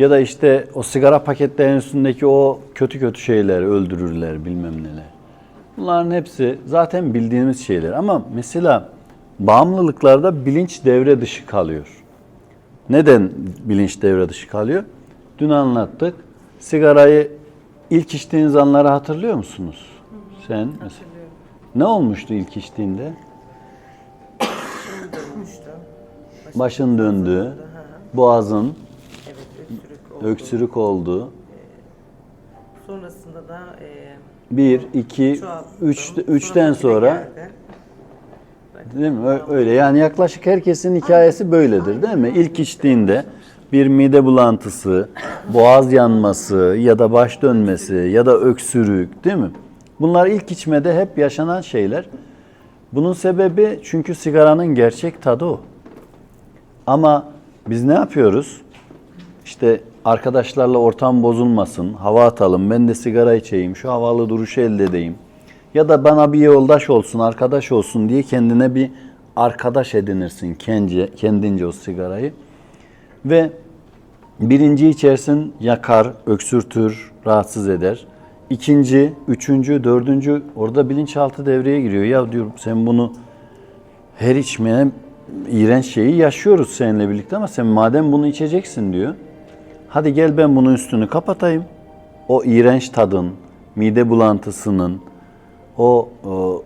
Ya da işte o sigara paketlerinin üstündeki o kötü kötü şeyler öldürürler bilmem neler. Bunların hepsi zaten bildiğimiz şeyler. Ama mesela bağımlılıklarda bilinç devre dışı kalıyor. Neden bilinç devre dışı kalıyor? Dün anlattık. Sigarayı ilk içtiğiniz anları hatırlıyor musunuz? Sen mesela. Ne olmuştu ilk içtiğinde? Başın döndü, boğazın oldu. öksürük oldu. Sonrasında da e, Bir, iki, çoğalttım. üç, üçten Sonra sonra geldi. değil mi? Öyle yani yaklaşık herkesin hikayesi böyledir değil mi? İlk içtiğinde bir mide bulantısı, boğaz yanması ya da baş dönmesi ya da öksürük değil mi? Bunlar ilk içmede hep yaşanan şeyler. Bunun sebebi çünkü sigaranın gerçek tadı o. Ama biz ne yapıyoruz? İşte arkadaşlarla ortam bozulmasın, hava atalım, ben de sigara içeyim, şu havalı duruşu elde edeyim. Ya da bana bir yoldaş olsun, arkadaş olsun diye kendine bir arkadaş edinirsin kendince, kendince o sigarayı. Ve birinci içersin yakar, öksürtür, rahatsız eder. İkinci, üçüncü, dördüncü orada bilinçaltı devreye giriyor. Ya diyorum sen bunu her içmeye iğrenç şeyi yaşıyoruz seninle birlikte ama sen madem bunu içeceksin diyor. Hadi gel ben bunun üstünü kapatayım. O iğrenç tadın, mide bulantısının, o, o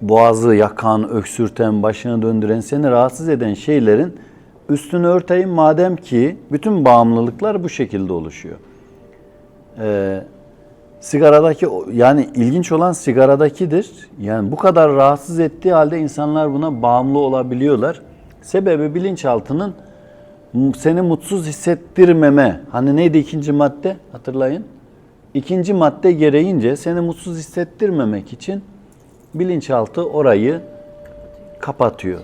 boğazı yakan, öksürten, başını döndüren, seni rahatsız eden şeylerin üstünü örteyim madem ki bütün bağımlılıklar bu şekilde oluşuyor. Ee, sigaradaki yani ilginç olan sigaradakidir. Yani bu kadar rahatsız ettiği halde insanlar buna bağımlı olabiliyorlar. Sebebi bilinçaltının seni mutsuz hissettirmeme. Hani neydi ikinci madde? Hatırlayın. İkinci madde gereğince seni mutsuz hissettirmemek için bilinçaltı orayı kapatıyor.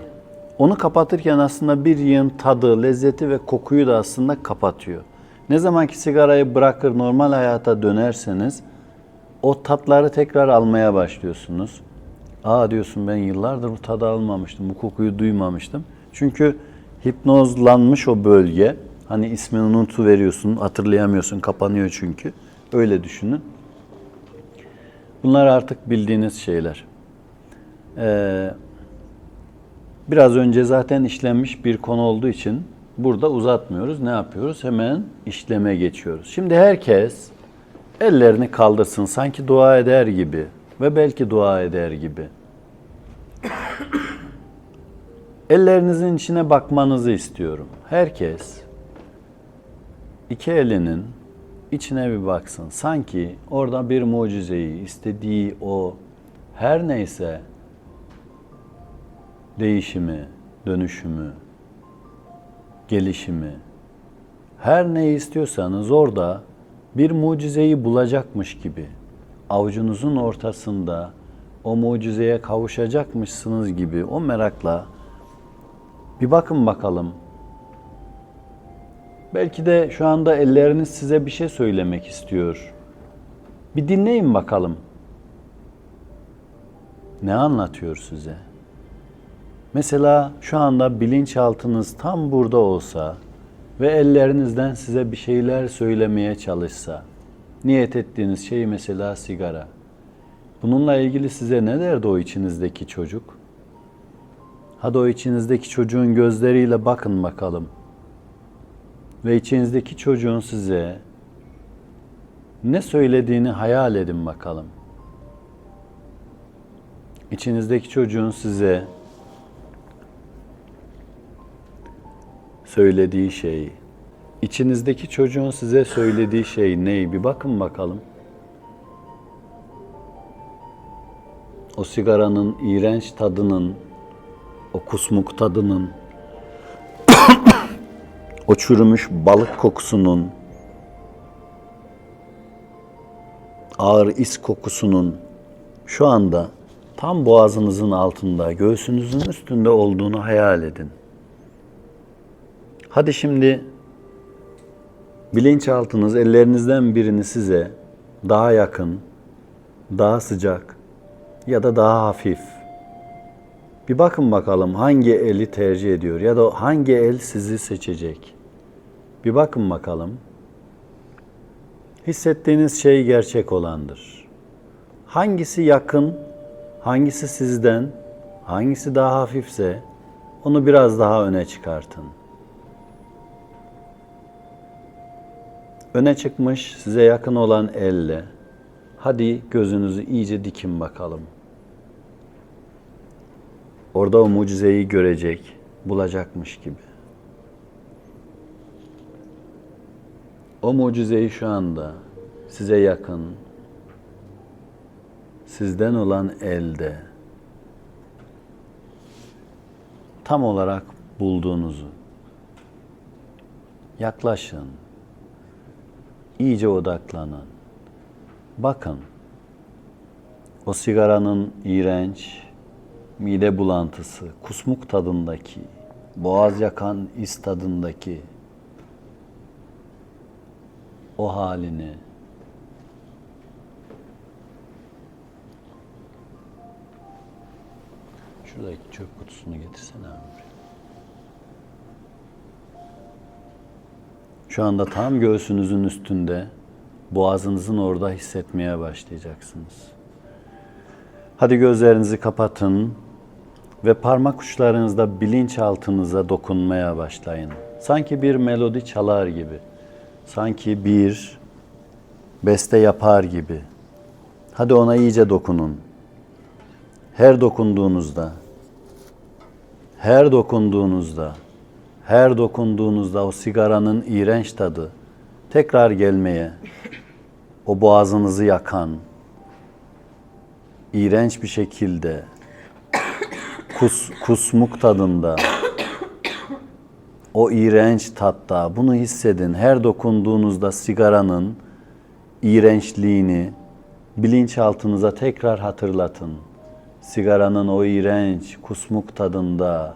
Onu kapatırken aslında bir yığın tadı, lezzeti ve kokuyu da aslında kapatıyor. Ne zaman ki sigarayı bırakır normal hayata dönerseniz o tatları tekrar almaya başlıyorsunuz. Aa diyorsun ben yıllardır bu tadı almamıştım, bu kokuyu duymamıştım. Çünkü hipnozlanmış o bölge. Hani ismini unutu veriyorsun, hatırlayamıyorsun, kapanıyor çünkü. Öyle düşünün. Bunlar artık bildiğiniz şeyler. Ee, biraz önce zaten işlenmiş bir konu olduğu için burada uzatmıyoruz. Ne yapıyoruz? Hemen işleme geçiyoruz. Şimdi herkes ellerini kaldırsın sanki dua eder gibi ve belki dua eder gibi. Ellerinizin içine bakmanızı istiyorum. Herkes iki elinin içine bir baksın. Sanki orada bir mucizeyi, istediği o her neyse değişimi, dönüşümü, gelişimi, her neyi istiyorsanız orada bir mucizeyi bulacakmış gibi, avucunuzun ortasında o mucizeye kavuşacakmışsınız gibi o merakla bir bakın bakalım. Belki de şu anda elleriniz size bir şey söylemek istiyor. Bir dinleyin bakalım. Ne anlatıyor size? Mesela şu anda bilinçaltınız tam burada olsa ve ellerinizden size bir şeyler söylemeye çalışsa, niyet ettiğiniz şey mesela sigara. Bununla ilgili size ne derdi o içinizdeki çocuk? Hadi o içinizdeki çocuğun gözleriyle bakın bakalım. Ve içinizdeki çocuğun size ne söylediğini hayal edin bakalım. İçinizdeki çocuğun size söylediği şey, içinizdeki çocuğun size söylediği şey ne? Bir bakın bakalım. O sigaranın iğrenç tadının, o kusmuk tadının, o çürümüş balık kokusunun, ağır is kokusunun şu anda tam boğazınızın altında, göğsünüzün üstünde olduğunu hayal edin. Hadi şimdi bilinçaltınız ellerinizden birini size daha yakın, daha sıcak ya da daha hafif. Bir bakın bakalım hangi eli tercih ediyor ya da hangi el sizi seçecek. Bir bakın bakalım. Hissettiğiniz şey gerçek olandır. Hangisi yakın, hangisi sizden, hangisi daha hafifse onu biraz daha öne çıkartın. Öne çıkmış size yakın olan elle hadi gözünüzü iyice dikin bakalım. Orada o mucizeyi görecek, bulacakmış gibi. O mucizeyi şu anda size yakın, sizden olan elde tam olarak bulduğunuzu yaklaşın, iyice odaklanın. Bakın, o sigaranın iğrenç, mide bulantısı, kusmuk tadındaki, boğaz yakan is tadındaki o halini Şuradaki çöp kutusunu getirsene abi. Şu anda tam göğsünüzün üstünde, boğazınızın orada hissetmeye başlayacaksınız. Hadi gözlerinizi kapatın ve parmak uçlarınızda bilinçaltınıza dokunmaya başlayın. Sanki bir melodi çalar gibi. Sanki bir beste yapar gibi. Hadi ona iyice dokunun. Her dokunduğunuzda, her dokunduğunuzda, her dokunduğunuzda o sigaranın iğrenç tadı tekrar gelmeye, o boğazınızı yakan, iğrenç bir şekilde kus, kusmuk tadında, o iğrenç tatta bunu hissedin. Her dokunduğunuzda sigaranın iğrençliğini bilinçaltınıza tekrar hatırlatın. Sigaranın o iğrenç kusmuk tadında,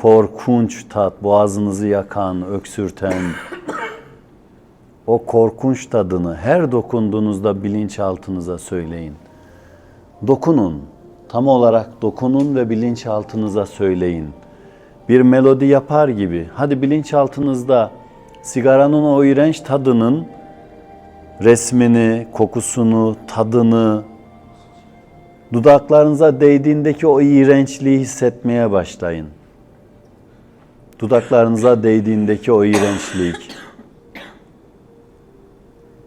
korkunç tat, boğazınızı yakan, öksürten, o korkunç tadını her dokunduğunuzda bilinçaltınıza söyleyin. Dokunun, tam olarak dokunun ve bilinçaltınıza söyleyin. Bir melodi yapar gibi, hadi bilinçaltınızda sigaranın o iğrenç tadının resmini, kokusunu, tadını, dudaklarınıza değdiğindeki o iğrençliği hissetmeye başlayın. Dudaklarınıza değdiğindeki o iğrençlik,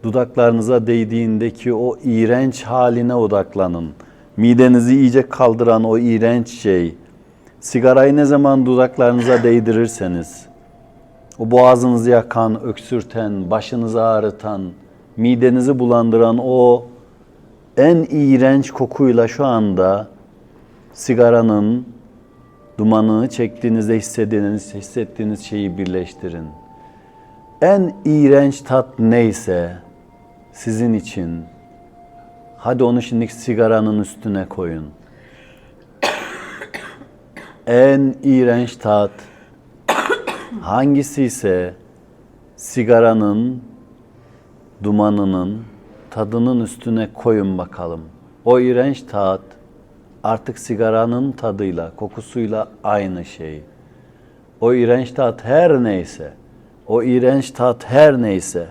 dudaklarınıza değdiğindeki o iğrenç haline odaklanın. Midenizi iyice kaldıran o iğrenç şey. Sigarayı ne zaman dudaklarınıza değdirirseniz, o boğazınızı yakan, öksürten, başınızı ağrıtan, midenizi bulandıran o en iğrenç kokuyla şu anda sigaranın dumanını çektiğinizde hissettiğiniz, hissettiğiniz şeyi birleştirin. En iğrenç tat neyse sizin için hadi onu şimdi sigaranın üstüne koyun. En iğrenç tat hangisi ise sigaranın dumanının tadının üstüne koyun bakalım. O iğrenç tat artık sigaranın tadıyla, kokusuyla aynı şey. O iğrenç tat her neyse, o iğrenç tat her neyse,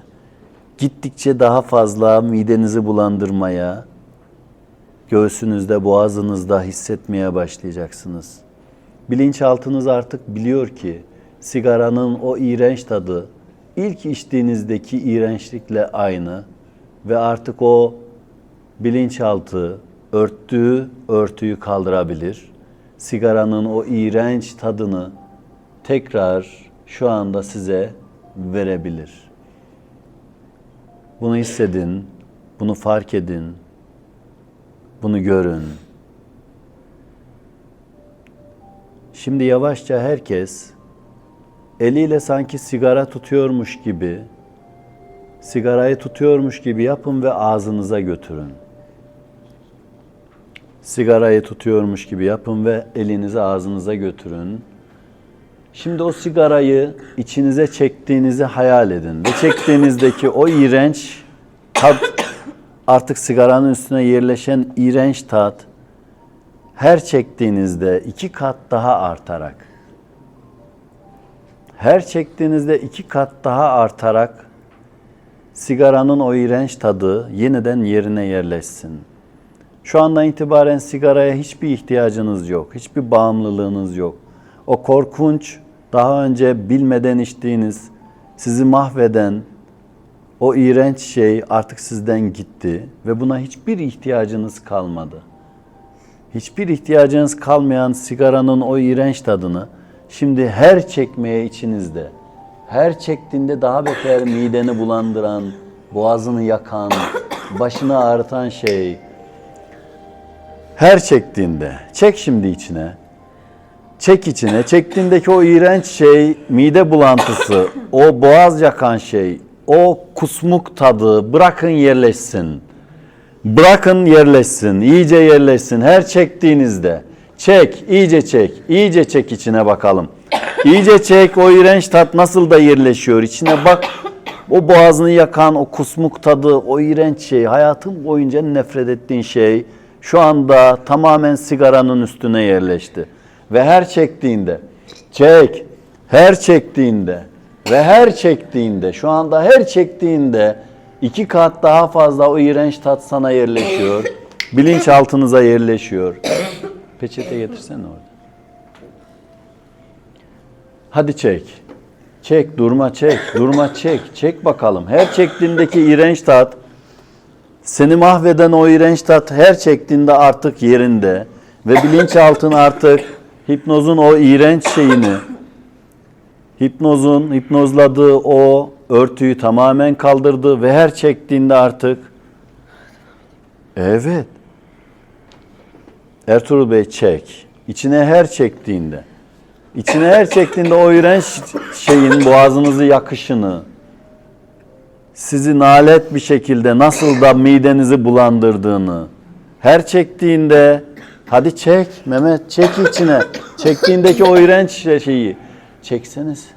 gittikçe daha fazla midenizi bulandırmaya, göğsünüzde, boğazınızda hissetmeye başlayacaksınız. Bilinçaltınız artık biliyor ki sigaranın o iğrenç tadı ilk içtiğinizdeki iğrençlikle aynı ve artık o bilinçaltı örttüğü örtüyü kaldırabilir. Sigaranın o iğrenç tadını tekrar şu anda size verebilir. Bunu hissedin, bunu fark edin, bunu görün. Şimdi yavaşça herkes eliyle sanki sigara tutuyormuş gibi, sigarayı tutuyormuş gibi yapın ve ağzınıza götürün. Sigarayı tutuyormuş gibi yapın ve elinizi ağzınıza götürün. Şimdi o sigarayı içinize çektiğinizi hayal edin ve çektiğinizdeki o iğrenç tat artık sigaranın üstüne yerleşen iğrenç tat her çektiğinizde iki kat daha artarak Her çektiğinizde iki kat daha artarak sigaranın o iğrenç tadı yeniden yerine yerleşsin. Şu andan itibaren sigaraya hiçbir ihtiyacınız yok, hiçbir bağımlılığınız yok. O korkunç, daha önce bilmeden içtiğiniz, sizi mahveden o iğrenç şey artık sizden gitti ve buna hiçbir ihtiyacınız kalmadı. Hiçbir ihtiyacınız kalmayan sigaranın o iğrenç tadını şimdi her çekmeye içinizde, her çektiğinde daha beter mideni bulandıran, boğazını yakan, başını ağrıtan şey, her çektiğinde, çek şimdi içine, çek içine, çektiğindeki o iğrenç şey, mide bulantısı, o boğaz yakan şey, o kusmuk tadı bırakın yerleşsin. Bırakın yerleşsin, iyice yerleşsin her çektiğinizde. Çek, iyice çek, iyice çek içine bakalım. İyice çek, o iğrenç tat nasıl da yerleşiyor. İçine bak, o boğazını yakan, o kusmuk tadı, o iğrenç şey, hayatın boyunca nefret ettiğin şey şu anda tamamen sigaranın üstüne yerleşti. Ve her çektiğinde, çek, her çektiğinde ve her çektiğinde, şu anda her çektiğinde iki kat daha fazla o iğrenç tat sana yerleşiyor. Bilinçaltınıza yerleşiyor. Peçete getirsene orada. Hadi çek. Çek, durma çek, durma çek. Çek bakalım. Her çektiğindeki iğrenç tat, seni mahveden o iğrenç tat her çektiğinde artık yerinde. Ve bilinçaltın artık hipnozun o iğrenç şeyini, hipnozun hipnozladığı o örtüyü tamamen kaldırdı ve her çektiğinde artık evet Ertuğrul Bey çek. İçine her çektiğinde içine her çektiğinde o iğrenç şeyin boğazınızı yakışını sizi nalet bir şekilde nasıl da midenizi bulandırdığını her çektiğinde hadi çek Mehmet çek içine çektiğindeki o iğrenç şeyi çekseniz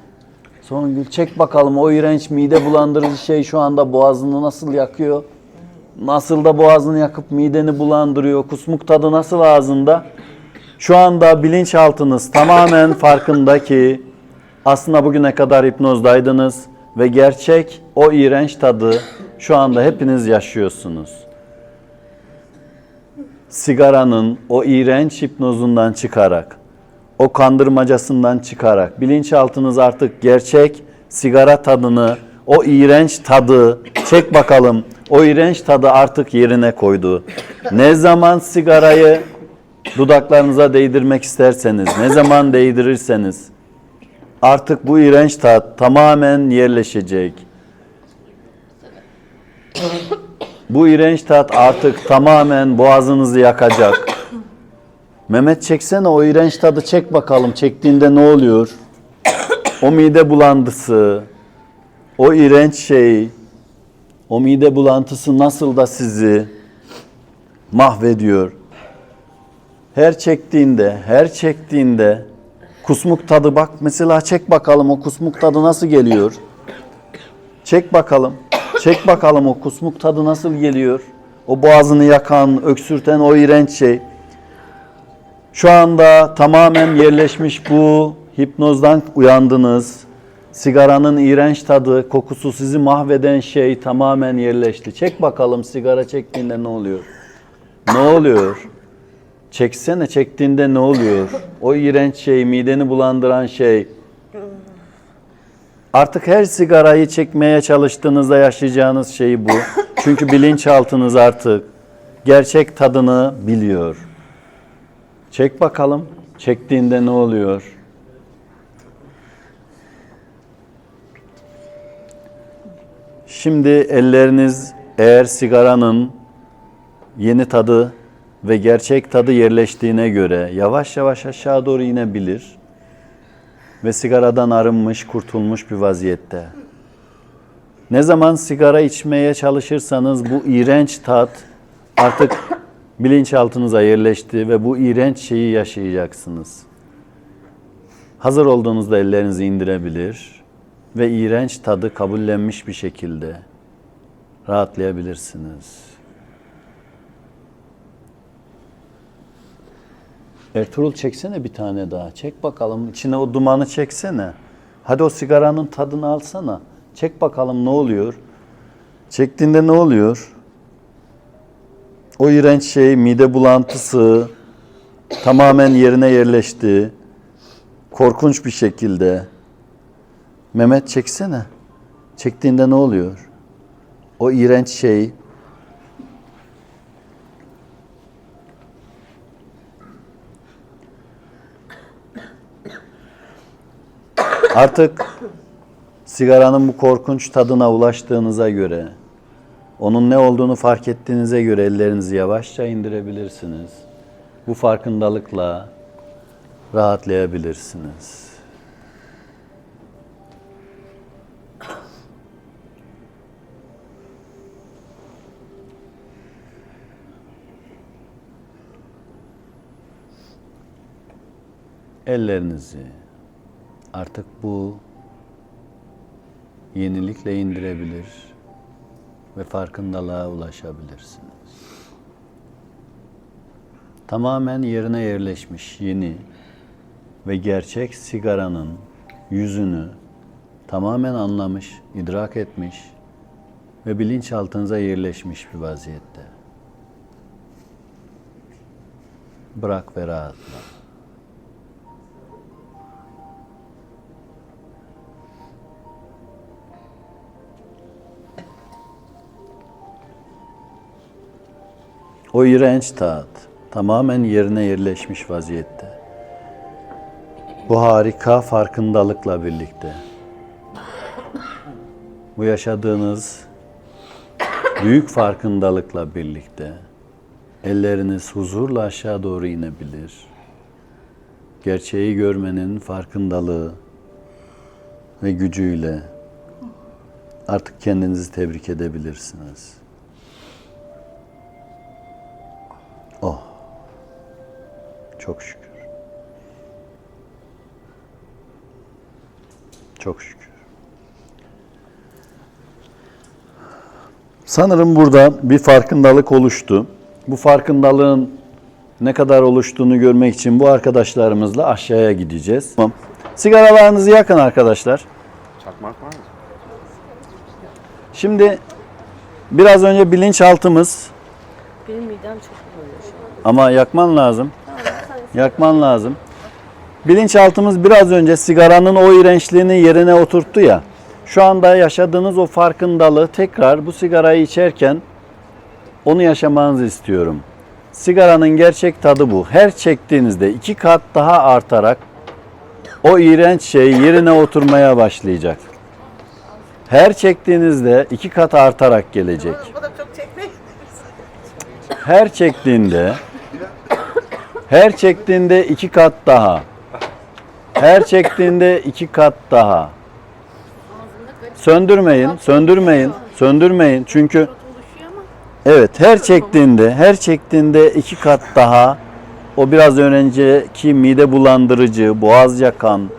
Songül çek bakalım o iğrenç mide bulandırıcı şey şu anda boğazını nasıl yakıyor? Nasıl da boğazını yakıp mideni bulandırıyor? Kusmuk tadı nasıl ağzında? Şu anda bilinçaltınız tamamen farkında ki aslında bugüne kadar hipnozdaydınız ve gerçek o iğrenç tadı şu anda hepiniz yaşıyorsunuz. Sigaranın o iğrenç hipnozundan çıkarak, o kandırmacasından çıkarak bilinçaltınız artık gerçek sigara tadını, o iğrenç tadı çek bakalım. O iğrenç tadı artık yerine koydu. Ne zaman sigarayı dudaklarınıza değdirmek isterseniz, ne zaman değdirirseniz artık bu iğrenç tat tamamen yerleşecek. Bu iğrenç tat artık tamamen boğazınızı yakacak. Mehmet çeksene o iğrenç tadı çek bakalım. Çektiğinde ne oluyor? O mide bulantısı, o iğrenç şey, o mide bulantısı nasıl da sizi mahvediyor. Her çektiğinde, her çektiğinde kusmuk tadı bak mesela çek bakalım o kusmuk tadı nasıl geliyor? Çek bakalım. Çek bakalım o kusmuk tadı nasıl geliyor? O boğazını yakan, öksürten o iğrenç şey. Şu anda tamamen yerleşmiş bu hipnozdan uyandınız. Sigaranın iğrenç tadı, kokusu sizi mahveden şey tamamen yerleşti. Çek bakalım sigara çektiğinde ne oluyor? Ne oluyor? Çeksene çektiğinde ne oluyor? O iğrenç şey, mideni bulandıran şey. Artık her sigarayı çekmeye çalıştığınızda yaşayacağınız şey bu. Çünkü bilinçaltınız artık gerçek tadını biliyor. Çek bakalım. Çektiğinde ne oluyor? Şimdi elleriniz eğer sigaranın yeni tadı ve gerçek tadı yerleştiğine göre yavaş yavaş aşağı doğru inebilir ve sigaradan arınmış, kurtulmuş bir vaziyette. Ne zaman sigara içmeye çalışırsanız bu iğrenç tat artık bilinçaltınıza yerleşti ve bu iğrenç şeyi yaşayacaksınız. Hazır olduğunuzda ellerinizi indirebilir ve iğrenç tadı kabullenmiş bir şekilde rahatlayabilirsiniz. Ertuğrul çeksene bir tane daha. Çek bakalım. İçine o dumanı çeksene. Hadi o sigaranın tadını alsana. Çek bakalım ne oluyor? Çektiğinde ne oluyor? O iğrenç şey, mide bulantısı tamamen yerine yerleşti. Korkunç bir şekilde. Mehmet çeksene. Çektiğinde ne oluyor? O iğrenç şey Artık sigaranın bu korkunç tadına ulaştığınıza göre, onun ne olduğunu fark ettiğinize göre ellerinizi yavaşça indirebilirsiniz. Bu farkındalıkla rahatlayabilirsiniz. Ellerinizi artık bu yenilikle indirebilir ve farkındalığa ulaşabilirsiniz. Tamamen yerine yerleşmiş yeni ve gerçek sigaranın yüzünü tamamen anlamış, idrak etmiş ve bilinçaltınıza yerleşmiş bir vaziyette. Bırak ve rahatla. O iğrenç tat tamamen yerine yerleşmiş vaziyette. Bu harika farkındalıkla birlikte bu yaşadığınız büyük farkındalıkla birlikte elleriniz huzurla aşağı doğru inebilir. Gerçeği görmenin farkındalığı ve gücüyle artık kendinizi tebrik edebilirsiniz. Çok şükür. Çok şükür. Sanırım burada bir farkındalık oluştu. Bu farkındalığın ne kadar oluştuğunu görmek için bu arkadaşlarımızla aşağıya gideceğiz. Tamam. Sigaralarınızı yakın arkadaşlar. Çakmak var mı? Şimdi biraz önce bilinçaltımız Benim midem çok bulanıyor şu an. Ama yakman lazım. Yakman lazım. Bilinçaltımız biraz önce sigaranın o iğrençliğini yerine oturttu ya. Şu anda yaşadığınız o farkındalığı tekrar bu sigarayı içerken onu yaşamanızı istiyorum. Sigaranın gerçek tadı bu. Her çektiğinizde iki kat daha artarak o iğrenç şey yerine oturmaya başlayacak. Her çektiğinizde iki kat artarak gelecek. Her çektiğinde her çektiğinde iki kat daha. Her çektiğinde iki kat daha. Söndürmeyin, söndürmeyin, söndürmeyin. Çünkü evet her çektiğinde, her çektiğinde iki kat daha o biraz önceki mide bulandırıcı, boğaz yakan,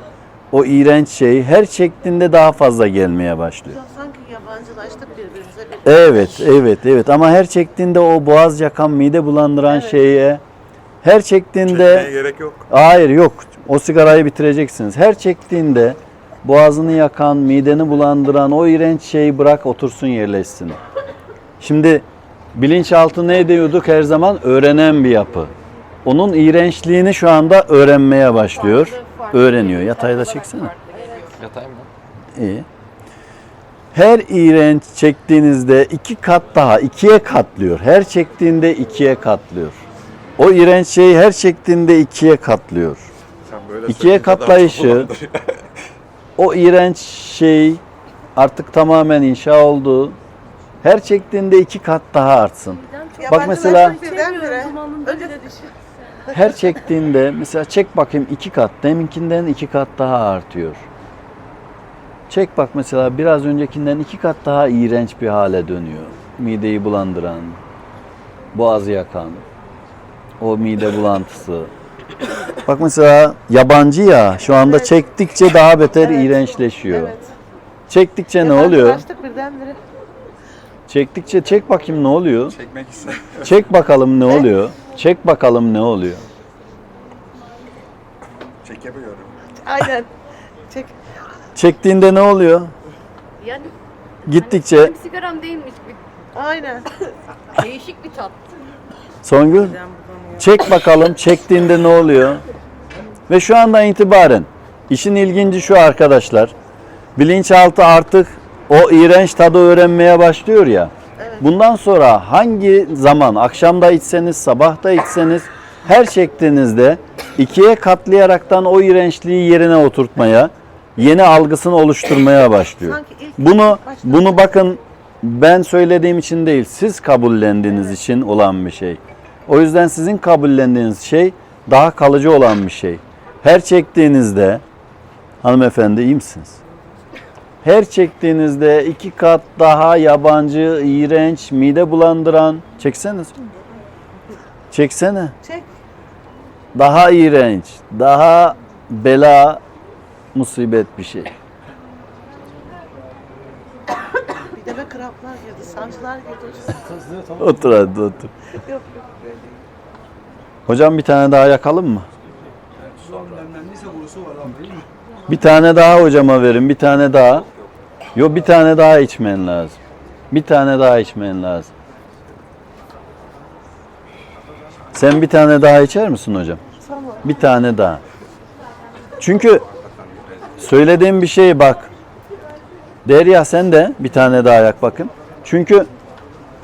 o iğrenç şey her çektiğinde daha fazla gelmeye başlıyor. Sanki yabancılaştık birbirimize. Evet, evet, evet. Ama her çektiğinde o boğaz yakan, mide bulandıran şeye, her çektiğinde, Çekmeye gerek yok. hayır yok, o sigarayı bitireceksiniz. Her çektiğinde boğazını yakan, mideni bulandıran o iğrenç şeyi bırak otursun yerleşsin. Şimdi bilinçaltı ne diyorduk her zaman? Öğrenen bir yapı. Onun iğrençliğini şu anda öğrenmeye başlıyor. Öğreniyor. Yatayda çeksene. Yatayım mı? İyi. Her iğrenç çektiğinizde iki kat daha, ikiye katlıyor. Her çektiğinde ikiye katlıyor. O iğrenç şeyi her çektiğinde ikiye katlıyor. Sen böyle İkiye katlayışı. O iğrenç şey artık tamamen inşa oldu. Her çektiğinde iki kat daha artsın. Bak mesela her çektiğinde mesela çek bakayım iki kat deminkinden iki kat daha artıyor. Çek bak mesela biraz öncekinden iki kat daha iğrenç bir hale dönüyor. Mideyi bulandıran, boğazı yakan, o mide bulantısı. Bak mesela yabancı ya şu anda çektikçe daha beter iğrençleşiyor. Çektikçe ne oluyor? Birdenbire. Çektikçe çek bakayım ne oluyor? Çekmek ister. Çek bakalım ne oluyor? Çek bakalım ne oluyor? Çekemiyorum. Aynen. Çek. Çektiğinde ne oluyor? Yani Gittikçe benim sigaram değilmiş. Bir Aynen. değişik bir tat. Songül çek bakalım çektiğinde ne oluyor? Ve şu andan itibaren işin ilginci şu arkadaşlar. Bilinçaltı artık o iğrenç tadı öğrenmeye başlıyor ya. Bundan sonra hangi zaman akşamda içseniz sabah da içseniz her çektiğinizde ikiye katlayaraktan o iğrençliği yerine oturtmaya, yeni algısını oluşturmaya başlıyor. Bunu bunu bakın ben söylediğim için değil, siz kabullendiğiniz için olan bir şey. O yüzden sizin kabullendiğiniz şey daha kalıcı olan bir şey. Her çektiğinizde hanımefendi iyi misiniz? Her çektiğinizde iki kat daha yabancı, iğrenç, mide bulandıran çekseniz. Çeksene. Çek. Daha iğrenç, daha bela, musibet bir şey. Bir de be kramplar girdi, sancılar girdi. Otur hadi otur. yok. Hocam bir tane daha yakalım mı? Bir tane daha hocama verin, bir tane daha. Yok bir tane daha içmen lazım. Bir tane daha içmen lazım. Sen bir tane daha içer misin hocam? Bir tane daha. Çünkü söylediğim bir şey bak. Derya sen de bir tane daha yak bakın. Çünkü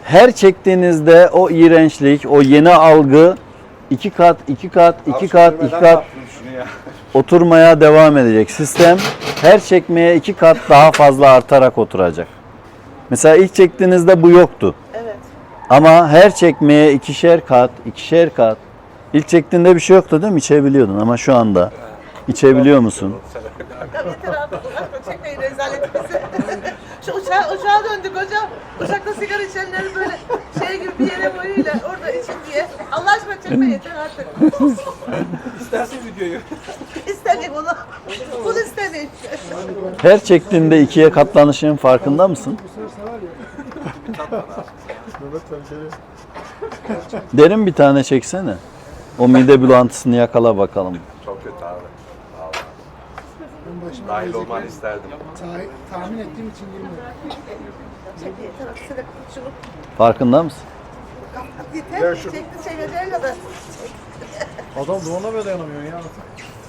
her çektiğinizde o iğrençlik, o yeni algı iki kat, iki kat, iki kat, iki kat oturmaya devam edecek. Sistem her çekmeye iki kat daha fazla artarak oturacak. Mesela ilk çektiğinizde bu yoktu. Evet. Ama her çekmeye ikişer kat, ikişer kat. İlk çektiğinde bir şey yoktu değil mi? İçebiliyordun ama şu anda içebiliyor musun? Abi. Uzakta çekmeyin rezaletimizi. Uçağa, uçağa döndük hocam. Uçakta sigara içenleri böyle şey gibi bir yere boyuyla orada için diye. Allah aşkına çekme yeter artık. İstersin videoyu. İstemeyin bunu. Bunu istemeyin. Her çektiğinde ikiye katlanışın farkında mısın? Derin bir tane çeksene. O mide bulantısını yakala bakalım. Çok kötü abi. Vallahi. Dahil olmanı isterdim. Ta- tahmin ettiğim için şunu Farkında mısın? yeter. Çekti çekeceğin kadar. Adam doğuna bile dayanamıyor ya.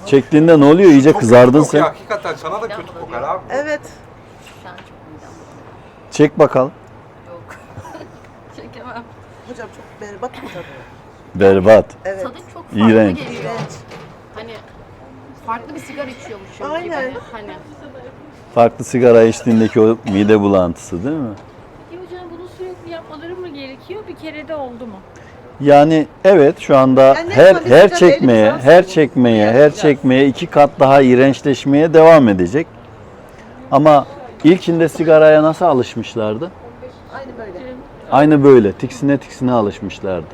Çektiğinde ne oluyor? İyice Çok kızardın kötü kokuyor. sen. Hakikaten sana da kötü kokar abi. Evet. Şu an çok midem. Çek bakalım. Yok. Çekemem. Hocam çok berbat bir tadı. Berbat. Evet. Tadı çok farklı İğrenç. geliyor. İğrenç. Farklı bir sigara içiyormuşum Aynen. gibi. Hani. Farklı sigara içtiğindeki o mide bulantısı değil mi? Peki hocam bunu sürekli yapmaları mı gerekiyor? Bir kere de oldu mu? Yani evet şu anda Yani ne her zaman her çekmeye, her alsın. çekmeye, her çekmeye iki kat daha iğrençleşmeye devam edecek. Ama ilkinde sigaraya nasıl alışmışlardı? Aynı böyle. Aynı böyle tiksine tiksine alışmışlardı.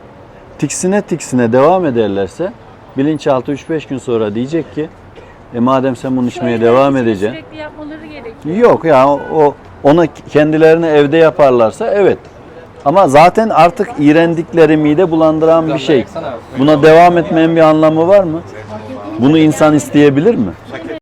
Tiksine tiksine devam ederlerse bilinçaltı 3-5 gün sonra diyecek ki e madem sen bunu içmeye Şöyle devam edeceksin. Sürekli yapmaları gerekiyor. Yok ya o, o onu kendilerini evde yaparlarsa evet. Ama zaten artık iğrendikleri mide bulandıran bir şey. Buna devam etmenin bir anlamı var mı? Bunu insan isteyebilir mi?